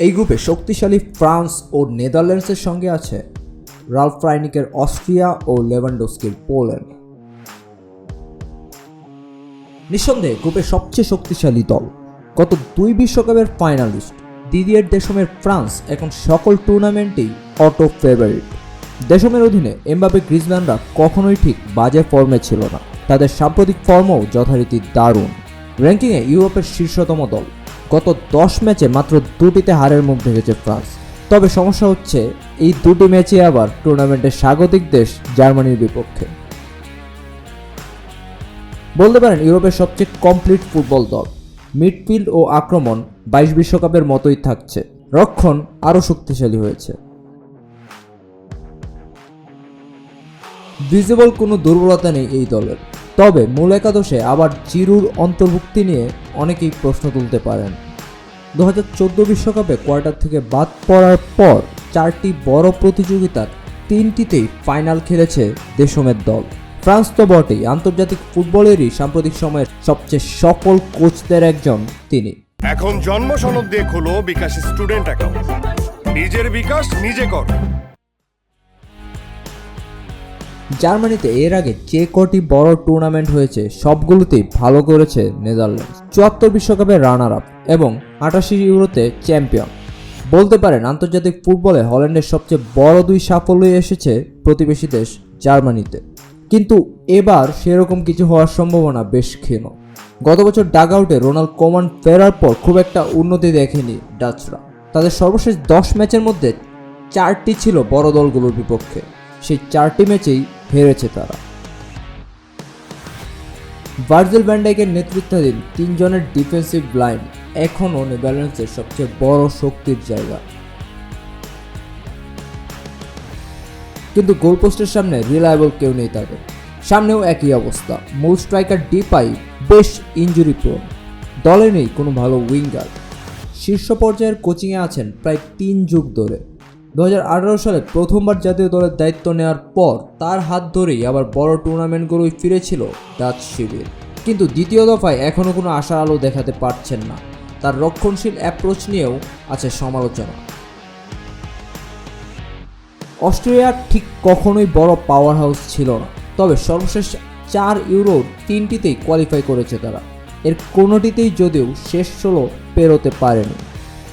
এই গ্রুপে শক্তিশালী ফ্রান্স ও নেদারল্যান্ডসের সঙ্গে আছে রালফ রাইনিকের অস্ট্রিয়া ও লেভানডোস্কির পোল্যান্ড। নিঃসন্দেহে গ্রুপের সবচেয়ে শক্তিশালী দল। গত দুই বিশ্বকাপের ফাইনালিস্ট দিদিয়ের দেশমের ফ্রান্স এখন সকল টুর্নামেন্টেই অটো ফেভারিট। দেশমের অধীনে এমবাপে গ্রিজম্যানরা কখনোই ঠিক বাজে ফর্মে ছিল না। তাদের সাম্প্রতিক ফর্মও যথারীতি দারুণ। র্যাঙ্কিংয়ে ইউরোপের শীর্ষতম দল। গত দশ ম্যাচে মাত্র দুটিতে হারের মুখ দেখেছে ফ্রান্স। তবে সমস্যা হচ্ছে, এই দুটি ম্যাচে আবার টুর্নামেন্টের স্বাগতিক দেশ জার্মানির বিপক্ষে। বলতে পারেন, ইউরোপের সবচেয়ে কমপ্লিট ফুটবল দল। মিডফিল্ড ও আক্রমণ বাইশ বিশ্বকাপের মতোই থাকছে। রক্ষণ আরও শক্তিশালী হয়েছে। ভিজিবল কোনো দুর্বলতা নেই এই দলের। তবে মূল একাদশে আবার জিরুর অন্তর্ভুক্তি নিয়ে অনেকেই প্রশ্ন তুলতে পারেন। দু হাজার চোদ্দ বিশ্বকাপে কোয়ার্টার থেকে বাদ পড়ার পর চারটি বড় প্রতিযোগিতার তিনটিতেই ফাইনাল খেলেছে দেশমের দল। ফ্রান্স তো বটেই, আন্তর্জাতিক ফুটবলেরই সাম্প্রতিক সময়ের সবচেয়ে সফল কোচদের একজন তিনি। এখন জন্ম সনদ দিয়ে খোলো বিকাশ স্টুডেন্ট অ্যাকাউন্ট। নিজের বিকাশ নিজে কর। জার্মানিতে এর আগে যে কটি বড় টুর্নামেন্ট হয়েছে, সবগুলোতেই ভালো করেছে নেদারল্যান্ডস। চুয়াত্তর বিশ্বকাপে রানার আপ এবং আটাশি ইউরোতে চ্যাম্পিয়ন। বলতে পারেন, আন্তর্জাতিক ফুটবলে হল্যান্ডের সবচেয়ে বড় দুই সাফল্যই এসেছে প্রতিবেশী দেশ জার্মানিতে। কিন্তু এবার সেরকম কিছু হওয়ার সম্ভাবনা বেশ ক্ষীণ। গত বছর ডাগ আউটে রোনাল্ড কোমান ফেরার পর খুব একটা উন্নতি দেখেনি ডাচরা। তাদের সর্বশেষ দশ ম্যাচের মধ্যে চারটি ছিল বড় দলগুলোর বিপক্ষে। সেই চারটি ম্যাচেই হেরেছে তারা। ভার্জিল ব্যান্ডাইকের নেতৃত্বাধীন তিনজনের ডিফেন্সিভ লাইন এখনও নেদারল্যান্ডসের সবচেয়ে বড় শক্তির জায়গা। কিন্তু গোলপোস্টের সামনে রিলায়েবল কেউ নেই তাদের। সামনেও একই অবস্থা। মূল স্ট্রাইকার ডিপাই বেশ ইঞ্জুরি প্রোন দলে নেই কোনো ভালো উইঙ্গার শীর্ষ পর্যায়ের কোচিংয়ে আছেন প্রায় তিন যুগ ধরে। দু হাজার আঠারো সালে প্রথমবার জাতীয় দলের দায়িত্ব নেওয়ার পর তার হাত ধরেই আবার বড় টুর্নামেন্টগুলোই ফিরেছিল ডাচ শিবির। কিন্তু দ্বিতীয় দফায় এখনও কোনো আশার আলো দেখাতে পারছেন না। তার রক্ষণশীল অ্যাপ্রোচ নিয়েও আছে সমালোচনা। অস্ট্রেলিয়া ঠিক কখনোই বড় পাওয়ার হাউস ছিল না। তবে সর্বশেষ চার ইউরোর তিনটিতেই কোয়ালিফাই করেছে তারা। এর কোনোটিতেই যদিও শেষ ষোলো পেরোতে পারেনি।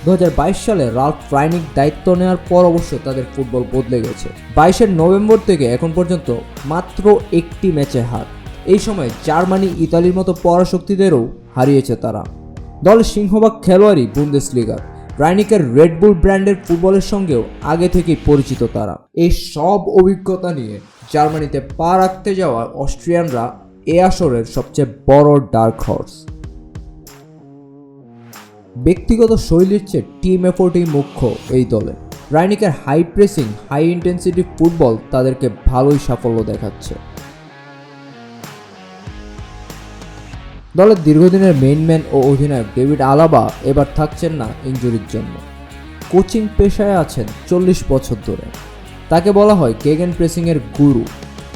দু হাজার বাইশ সালে রাল্ফ ফ্রাইনিক দায়িত্ব নেওয়ার পর অবশ্য তাদের ফুটবল বদলে গেছে। বাইশের নভেম্বর থেকে এখন পর্যন্ত মাত্র একটি ম্যাচে হার। এই সময় জার্মানি, ইতালির মতো পরাশক্তিদেরও হারিয়েছে তারা। দলের সিংহভাগ খেলোয়াড়ই বুন্দেস লিগার রাইনিকের রেডবুল ব্র্যান্ডের ফুটবলের সঙ্গেও আগে থেকেই পরিচিত তারা। এই সব অভিজ্ঞতা নিয়ে জার্মানিতে পা রাখতে যাওয়া অস্ট্রিয়ানরা এ আসরের সবচেয়ে বড় ডার্ক হর্স ব্যক্তিগত শৈলীর চেয়ে টিম এফোর্টই মুখ্য এই দলে। রাইনিকের high pressing high intensity football তাদেরকে ভালোই সাফল্য দেখাচ্ছে। দলের দীর্ঘদিনের মেইনম্যান ও অধিনায়ক ডেভিড আলাবা এবার থাকছেন না ইঞ্জুরির জন্য। কোচিং পেশায় আছেন চল্লিশ বছর ধরে। তাকে বলা হয় কেগেন প্রেসিংয়ের গুরু।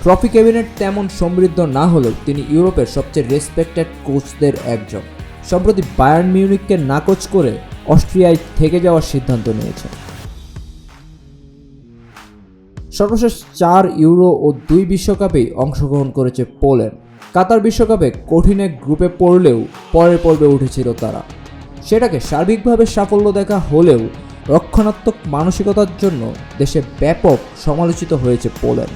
ট্রফি ক্যাবিনেট তেমন সমৃদ্ধ না হলেও তিনি ইউরোপের সবচেয়ে রেসপেক্টেড কোচদের একজন। সম্প্রতি বায়ার্ন মিউনিককে নাকচ করে অস্ট্রিয়ায় থেকে যাওয়ার সিদ্ধান্ত নিয়েছে। সর্বশেষ চার ইউরো ও দুই বিশ্বকাপেই অংশগ্রহণ করেছে পোল্যান্ড। কাতার বিশ্বকাপে কঠিন এক গ্রুপে পড়লেও পরের পর্বে উঠেছিল তারা। সেটাকে সার্বিকভাবে সাফল্য দেখা হলেও রক্ষণাত্মক মানসিকতার জন্য দেশে ব্যাপক সমালোচিত হয়েছে পোল্যান্ড।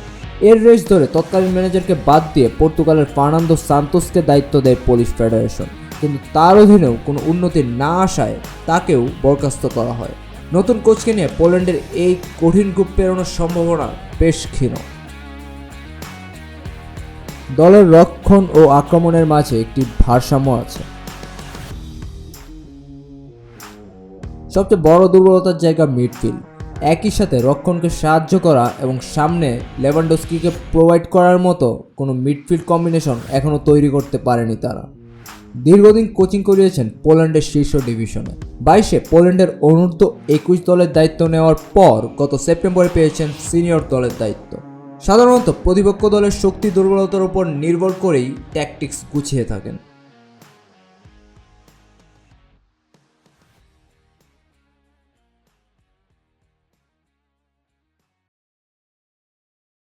এর রেস ধরে তৎকালীন ম্যানেজারকে বাদ দিয়ে পর্তুগালের ফার্নান্দো সান্তোসকে দায়িত্ব দেয় পুলিশ ফেডারেশন। কিন্তু তার অধীনেও কোনো উন্নতি না আসায় তাকেও বরখাস্ত করা হয়। নতুন কোচকে নিয়ে পোল্যান্ডের এই কঠিন গ্রুপ পেরোনোর সম্ভাবনা বেশ ক্ষীণ। দলের রক্ষণ ও আক্রমণের মাঝে একটি ভারসাম্য আছে। সবচেয়ে বড় দুর্বলতার জায়গা মিডফিল্ড। একই সাথে রক্ষণকে সাহায্য করা এবং সামনে লেভানডোস্কিকে প্রোভাইড করার মতো কোনো মিডফিল্ড কম্বিনেশন এখনও তৈরি করতে পারেনি তারা। দীর্ঘদিন কোচিং করিয়েছেন পোল্যান্ডের শীর্ষ ডিভিশনে। বাইশে পোল্যান্ডের অনূর্ধ্ব একুশ দলের দায়িত্ব নেওয়ার পর গত সেপ্টেম্বরে পেয়েছেন সিনিয়র দলের দায়িত্ব। সাধারণত প্রতিপক্ষ দলের শক্তি দুর্বলতার উপর নির্ভর করেই ট্যাকটিক্স গুছিয়ে থাকেন।